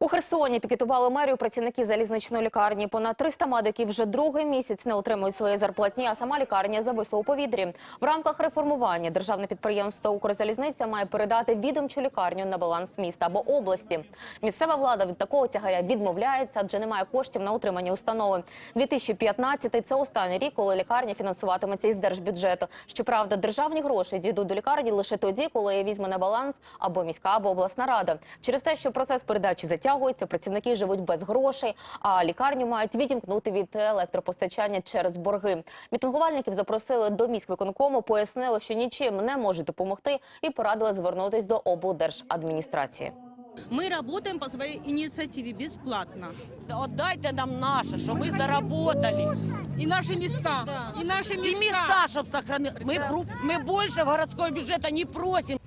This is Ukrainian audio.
У Херсоні пікетували мерію працівники залізничної лікарні. Понад 300 медиків вже другий місяць не отримують свої зарплатні, а сама лікарня зависла у повітрі. В рамках реформування державне підприємство «Укрзалізниця» має передати відомчу лікарню на баланс міста або області. Місцева влада від такого тягаря відмовляється, адже немає коштів на утримання установи. 2015 – це останній рік, коли лікарня фінансуватиметься із держбюджету. Щоправда, державні гроші дійдуть до лікарні лише тоді, коли її візьме на баланс або міська, або обласна рада. Через те, що процес передачі затягується, працівники живуть без грошей, а лікарню мають відімкнути від електропостачання через борги. Мітингувальників запросили до міськвиконкому, пояснили, що нічим не можуть допомогти, і порадили звернутись до облдержадміністрації. Мы работаем по своей инициативе бесплатно. Отдайте нам наше, що ми заработали. И наши места. И наши І міста, щоб сохранили. Ми, пру- ми більше в городського бюджету не просимо.